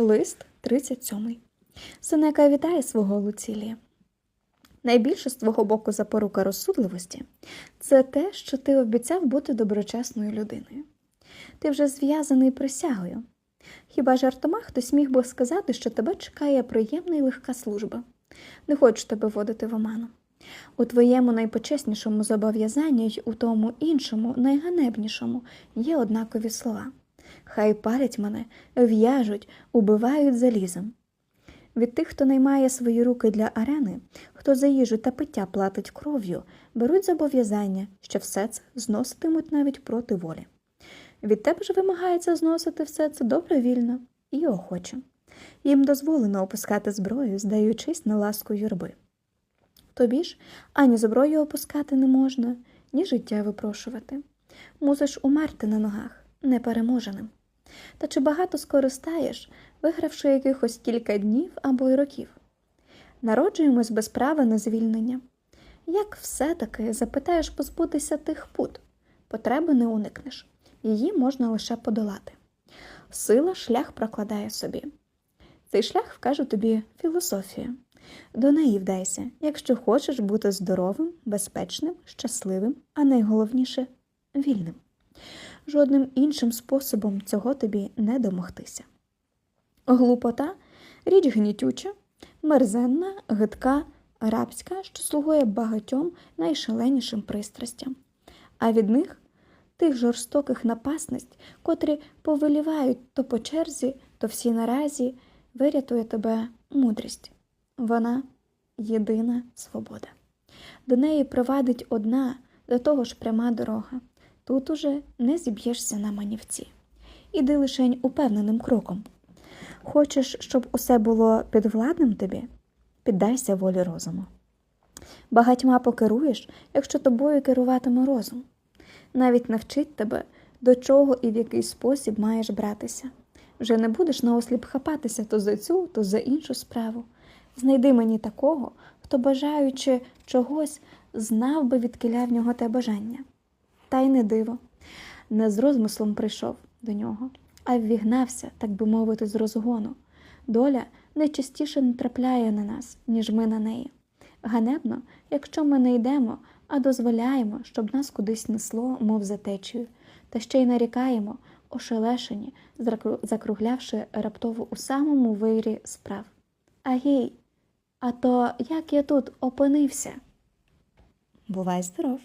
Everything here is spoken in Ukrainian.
Лист 37. Сенека вітає свого Луцілія. Найбільше з твого боку запорука розсудливості це те, що ти обіцяв бути доброчесною людиною. Ти вже зв'язаний присягою. Хіба жартома хтось міг би сказати, що тебе чекає приємна і легка служба? Не хочу тебе водити в оману. У твоєму найпочеснішому зобов'язанні й у тому іншому, найганебнішому, є однакові слова. Хай палять мене, в'яжуть, убивають залізом. Від тих, хто наймає свої руки для арени, хто за їжу та пиття платить кров'ю, беруть зобов'язання, що все це зноситимуть навіть проти волі. Від тебе ж вимагається зносити все це добровільно і охоче. Їм дозволено опускати зброю, здаючись на ласку юрби. Тобі ж ані зброю опускати не можна, ні життя випрошувати. Мусиш умерти на ногах, непереможеним. Та чи багато скористаєш, вигравши якихось кілька днів або й років? Народжуємось без права на звільнення. Як все-таки запитаєш позбутися тих пут? Потреби не уникнеш, її можна лише подолати. Сила шлях прокладає собі. Цей шлях вкаже тобі філософія. До неї вдайся, якщо хочеш бути здоровим, безпечним, щасливим, а найголовніше вільним. Жодним іншим способом цього тобі не домогтися. Глупота річ гнітюча, мерзенна, гидка, рабська, що слугує багатьом найшаленішим пристрастям, а від них тих жорстоких напасниць, котрі повелівають то по черзі, то всі наразі, вирятує тебе мудрість. Вона єдина свобода. До неї провадить одна, до того ж пряма дорога. Тут уже не зіб'єшся на манівці. Іди лишень упевненим кроком. Хочеш, щоб усе було підвладним тобі? Піддайся волі розуму. Багатьма покеруєш, якщо тобою керуватиме розум. Навіть навчить тебе, до чого і в який спосіб маєш братися. Вже не будеш наосліп хапатися то за цю, то за іншу справу. Знайди мені такого, хто, бажаючи чогось, знав би, відкиля в нього те бажання. Та й не диво. Не з розмислом прийшов до нього, а ввігнався, так би мовити, з розгону. Доля найчастіше не трапляє на нас, ніж ми на неї. Ганебно, якщо ми не йдемо, а дозволяємо, щоб нас кудись несло, мов за течію, та ще й нарікаємо, ошелешені, закруглявши раптово у самому вирі справ. Агій, а то як я тут опинився? Бувай здоров!